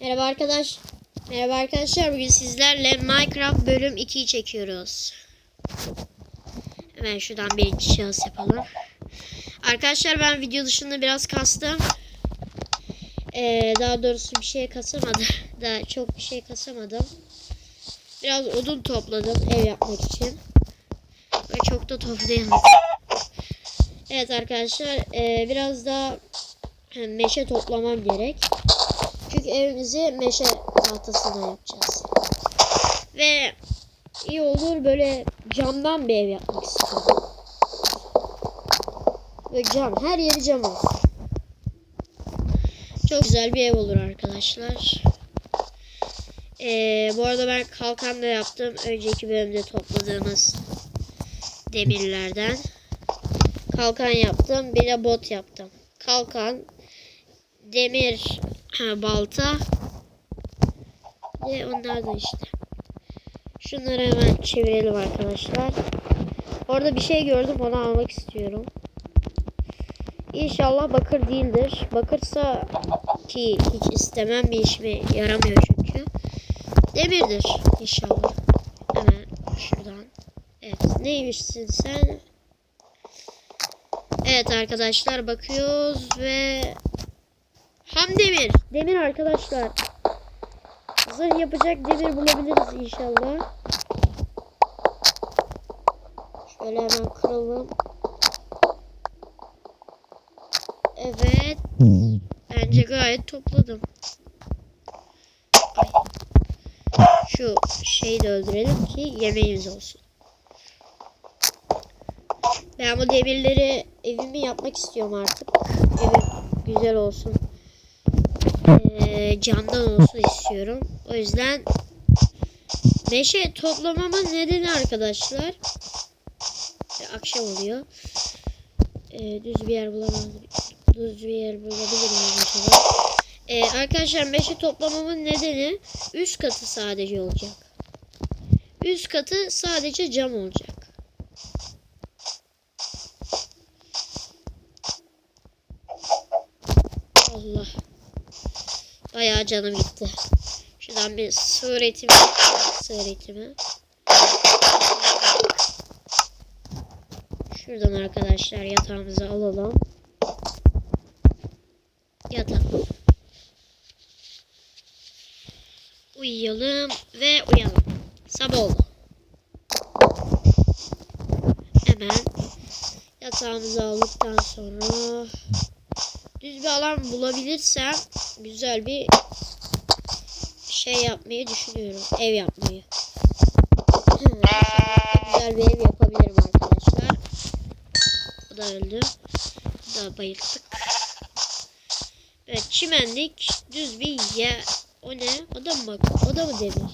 Merhaba arkadaş. Merhaba arkadaşlar. Bugün sizlerle Minecraft bölüm 2'yi çekiyoruz. Hemen şuradan birinci şahıs yapalım. Arkadaşlar ben video dışında biraz kastım. Ee, daha doğrusu bir şey kasamadım. Daha çok bir şey kasamadım. Biraz odun topladım ev yapmak için. Ve çok da toplayamadım. Evet arkadaşlar ee, biraz daha e, meşe toplamam gerek. Çünkü evimizi meşe tahtasından yapacağız. Ve iyi olur böyle camdan bir ev yapmak istiyorum. Böyle cam. Her yeri cam olsun. Çok güzel bir ev olur arkadaşlar. Ee, bu arada ben kalkan da yaptım. Önceki bölümde topladığımız demirlerden. Kalkan yaptım. Bir de bot yaptım. Kalkan, demir balta ve onlar da işte. Şunları hemen çevirelim arkadaşlar. Orada bir şey gördüm onu almak istiyorum. İnşallah bakır değildir. Bakırsa ki hiç istemem bir işime yaramıyor çünkü. Demirdir inşallah. Hemen şuradan. Evet neymişsin sen? Evet arkadaşlar bakıyoruz ve Ham demir. Demir arkadaşlar. Zırh yapacak demir bulabiliriz inşallah. Şöyle hemen kıralım. Evet. Bence gayet topladım. Şu şeyi de öldürelim ki yemeğimiz olsun. Ben bu demirleri evimi yapmak istiyorum artık. Evim güzel olsun camdan olsun istiyorum. O yüzden meşe toplamamın nedeni arkadaşlar e, akşam oluyor. E, düz bir yer bulamadım. Düz bir yer bulabilir miyim acaba? E, arkadaşlar meşe toplamamın nedeni üst katı sadece olacak. Üst katı sadece cam olacak. Bayağı canım gitti. Şuradan bir sığır etimi. Şuradan arkadaşlar yatağımızı alalım. Yatalım. Uyuyalım ve uyanalım. Sabah oldu. Hemen yatağımızı aldıktan sonra düz bir alan bulabilirsem güzel bir şey yapmayı düşünüyorum. Ev yapmayı. güzel bir ev yapabilirim arkadaşlar. Bu da öldü. Bu da bayılttık. Evet çimenlik düz bir yer. O ne? O da mı bak? O da mı demir?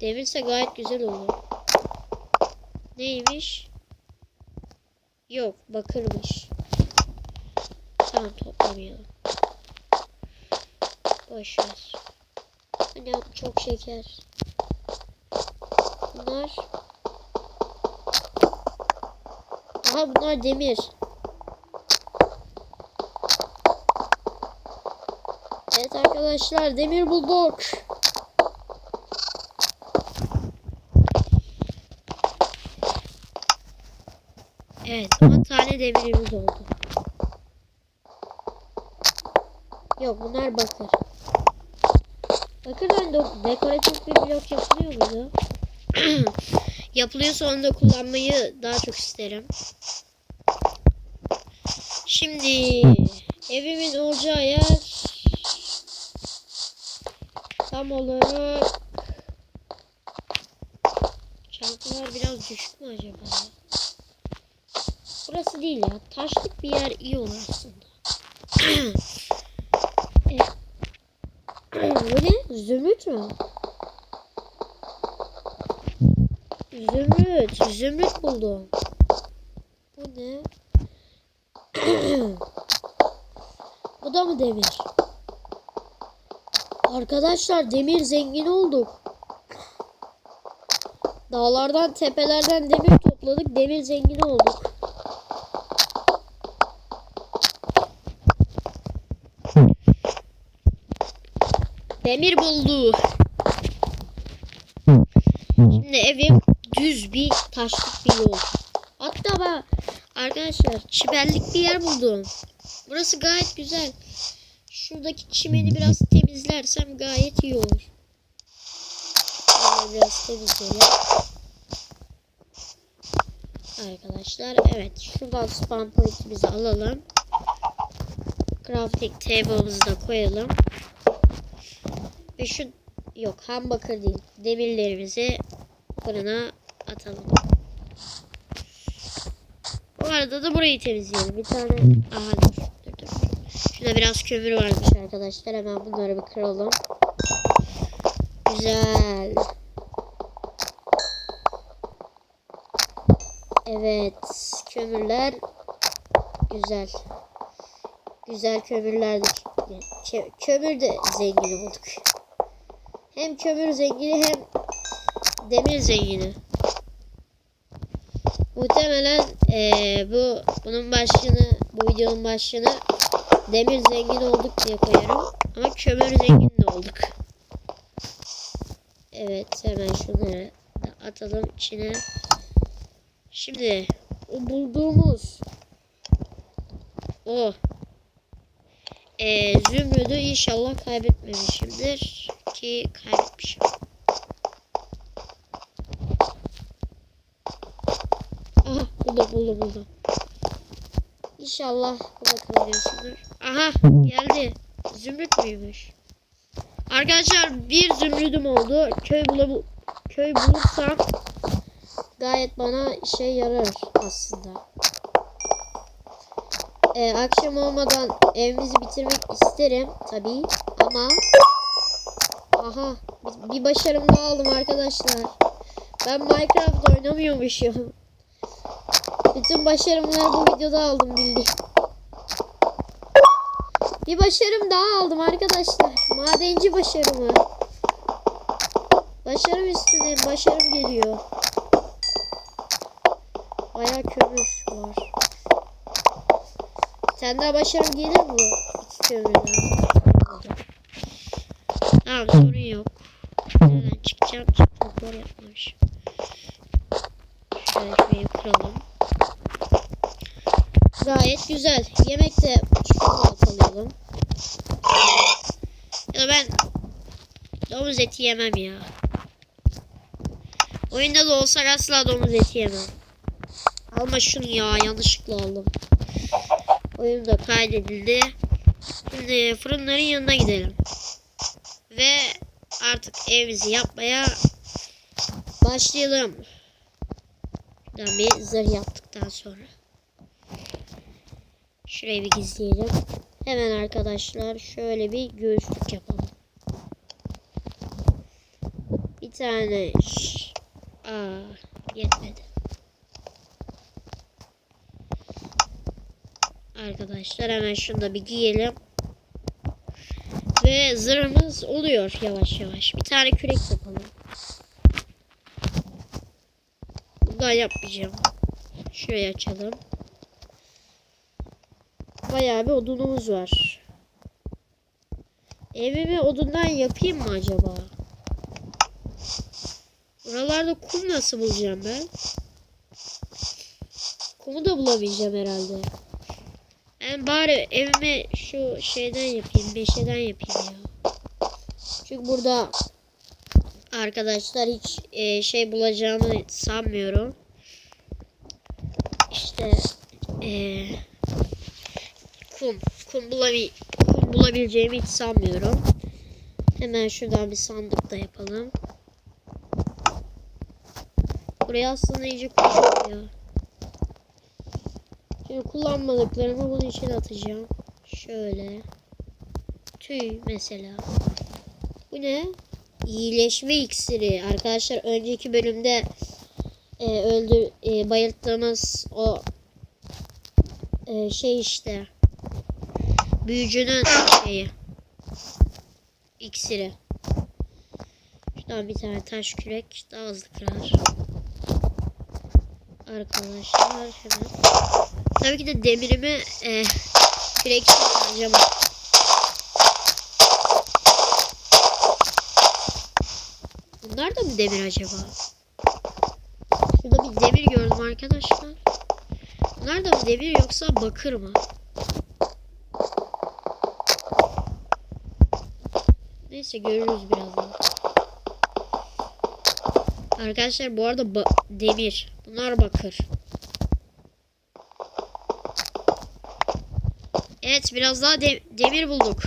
Demirse gayet güzel olur. Neymiş? Yok bakırmış. Tamam toplamayalım. Boş ver. Hani çok şeker. Bunlar Aha bunlar demir. Evet arkadaşlar demir bulduk. Evet 10 tane demirimiz oldu. Yok bunlar bakır. Bakırdan de dekoratif bir blok yapılıyor muydu? Yapılıyorsa onu da kullanmayı daha çok isterim. Şimdi evimin olacağı yer tam olarak çantalar biraz düşük mü acaba? Burası değil ya. Taşlık bir yer iyi olur aslında. Bu ne? Zümrüt mü? Zümrüt. Zümrüt buldum. Bu ne? Bu da mı demir? Arkadaşlar demir zengin olduk. Dağlardan tepelerden demir topladık. Demir zengin olduk. Demir buldu. Şimdi evim düz bir taşlık bir yol. Hatta bak arkadaşlar çimenlik bir yer buldum. Burası gayet güzel. Şuradaki çimeni biraz temizlersem gayet iyi olur. Şöyle biraz temizleyelim. Arkadaşlar evet şuradan spam pointimizi alalım. Crafting table'ımızı da koyalım. Ve şu yok ham bakır değil. Demirlerimizi fırına atalım. Bu arada da burayı temizleyelim. Bir tane aha dur dur dur. Şurada biraz kömür varmış arkadaşlar. Hemen bunları bir kıralım. Güzel. Evet. Kömürler güzel. Güzel kömürlerdir. Kö- kömür de zengini bulduk. Hem kömür zengini hem demir zengini. Muhtemelen eee, bu bunun başlığını bu videonun başlığını demir zengin olduk diye koyarım. Ama kömür zengin de olduk. Evet hemen şunları da atalım içine. Şimdi o bulduğumuz o e, zümrüdü inşallah kaybetmemişimdir ki kaybetmişim. Aha buldum buldum buldum. İnşallah kaybediyorsundur. Aha geldi. Zümrüt müymüş? Arkadaşlar bir zümrüdüm oldu. Köy bulabu köy bulursam gayet bana işe yarar aslında. Ee, akşam olmadan evimizi bitirmek isterim tabii ama aha bir, başarım daha aldım arkadaşlar. Ben Minecraft oynamıyormuşum. Bütün başarımları bu videoda aldım bildiğin. Bir başarım daha aldım arkadaşlar. Madenci başarımı. Başarım üstüne başarım geliyor. Bayağı kömür var. Sen daha başarım gelir mi? İki kömürden. Tamam sorun yok. Nereden çıkacağım? Çıkmaklar yapmamışım. Şöyle şurayı kıralım. Gayet güzel. Yemek de çikolata alalım. Ya ben domuz eti yemem ya. Oyunda da olsak asla domuz eti yemem. Alma şunu ya yanlışlıkla aldım. Oyun da kaydedildi. Şimdi fırınların yanına gidelim. Ve artık evimizi yapmaya başlayalım. Şuradan bir zırh yaptıktan sonra. Şurayı bir gizleyelim. Hemen arkadaşlar şöyle bir göğüslük yapalım. Bir tane Aa, yetmedi. Arkadaşlar hemen şunu da bir giyelim. Ve zırhımız oluyor yavaş yavaş. Bir tane kürek yapalım. Buradan yapmayacağım. Şurayı açalım. Bayağı bir odunumuz var. Evimi odundan yapayım mı acaba? Buralarda kum nasıl bulacağım ben? Kumu da bulabileceğim herhalde. Ben bari evimi şu şeyden yapayım, beşeden yapayım ya. Çünkü burada arkadaşlar hiç e, şey bulacağımı sanmıyorum. İşte e, kum, kum, bulabi kum bulabileceğimi hiç sanmıyorum. Hemen şuradan bir sandık da yapalım. Buraya aslında iyice kum. Şimdi kullanmadıklarımı bunun içine atacağım. Şöyle. Tüy mesela. Bu ne? İyileşme iksiri. Arkadaşlar önceki bölümde e, öldür e, bayılttığımız o e, şey işte büyücünün şeyi iksiri. Şuradan bir tane taş kürek daha hızlı kırar. Arkadaşlar hemen. Tabii ki de demirimi e, küreksiz harcamam. Mı demir acaba? Şurada bir demir gördüm arkadaşlar. Bunlar da mı demir yoksa bakır mı? Neyse görürüz birazdan. Arkadaşlar bu arada ba- demir. Bunlar bakır. Evet biraz daha de- demir bulduk.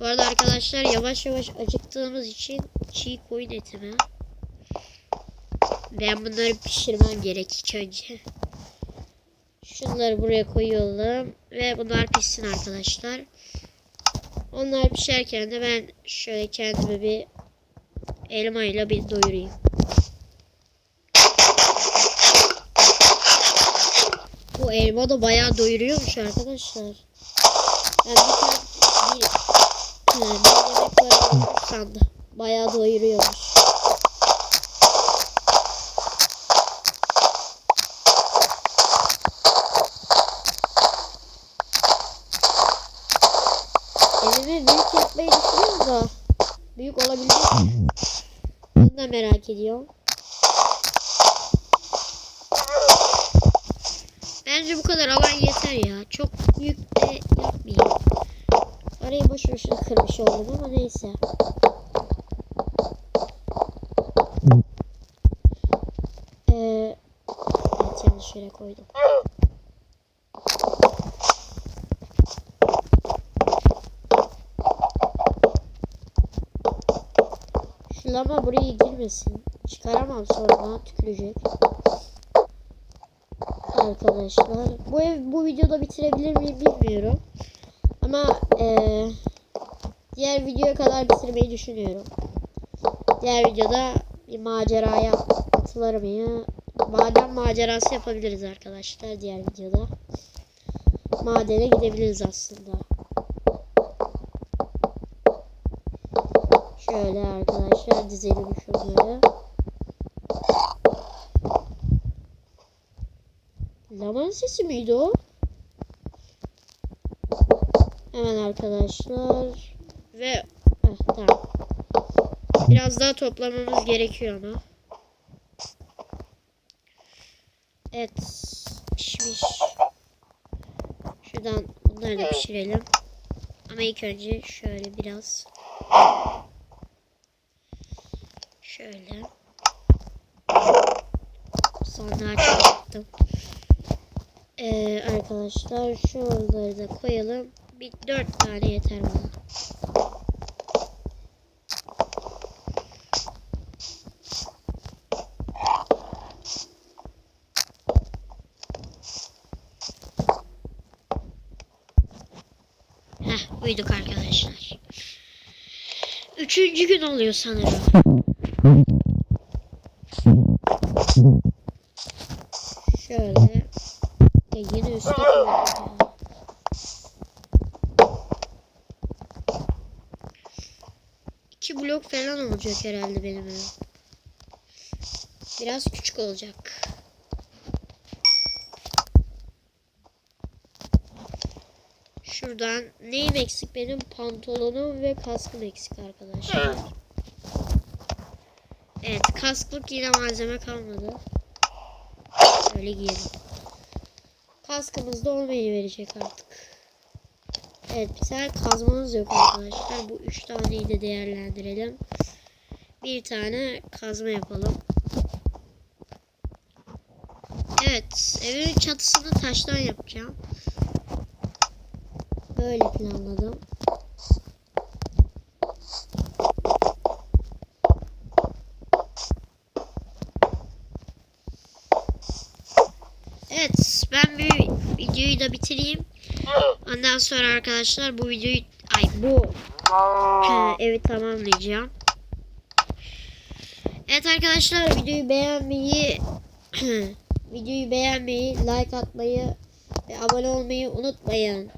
Bu arada arkadaşlar yavaş yavaş acıktığımız için çiğ koyun eti mi? Ben bunları pişirmem gerek ilk önce. Şunları buraya koyuyorum. Ve bunlar pişsin arkadaşlar. Onlar pişerken de ben şöyle kendime bir elma ile bir doyurayım. Bu elma da bayağı doyuruyormuş arkadaşlar. Ben bir, he, yemek. Bayağı doyuruyormuş. Evimi büyük yapmayı düşünüyorum da büyük olabilecek mi? Bunu da merak ediyorum. Bence bu kadar alan yeter ya. Çok büyük de yapmayayım. Orayı boş boşuna kırmış oldum ama neyse. Ee, evet yanlış yere koydum. Şu buraya girmesin. Çıkaramam sonra tükürecek. Arkadaşlar. Bu ev bu videoda bitirebilir miyim bilmiyorum. Ama eee, diğer videoya kadar bitirmeyi düşünüyorum. Diğer videoda bir maceraya atılır mıyım? Maden macerası yapabiliriz arkadaşlar diğer videoda. Madene gidebiliriz aslında. Şöyle arkadaşlar dizelim şunları. Laman sesi miydi o? Hemen arkadaşlar. Ve Heh, tamam. Biraz daha toplamamız gerekiyor ama. Evet. Pişmiş. Şuradan bunları da pişirelim. Ama ilk önce şöyle biraz Şöyle. Sonra açtım. Ee, arkadaşlar şuraları da koyalım. Bir dört tane yeter bana. Heh, uyuduk arkadaşlar. Üçüncü gün oluyor sanırım. İki blok falan olacak herhalde benim evim. Biraz küçük olacak. Şuradan neyim eksik benim? Pantolonum ve kaskım eksik arkadaşlar. Evet kasklık yine malzeme kalmadı. Öyle giyelim. Kaskımız da olmayı verecek artık. Evet bir tane kazmamız yok arkadaşlar. Bu üç taneyi de değerlendirelim. Bir tane kazma yapalım. Evet evin çatısını taştan yapacağım. Böyle planladım. Evet ben bir videoyu da bitireyim. Ondan sonra arkadaşlar bu videoyu ay bu e, evi tamamlayacağım. Evet arkadaşlar videoyu beğenmeyi videoyu beğenmeyi, like atmayı ve abone olmayı unutmayın.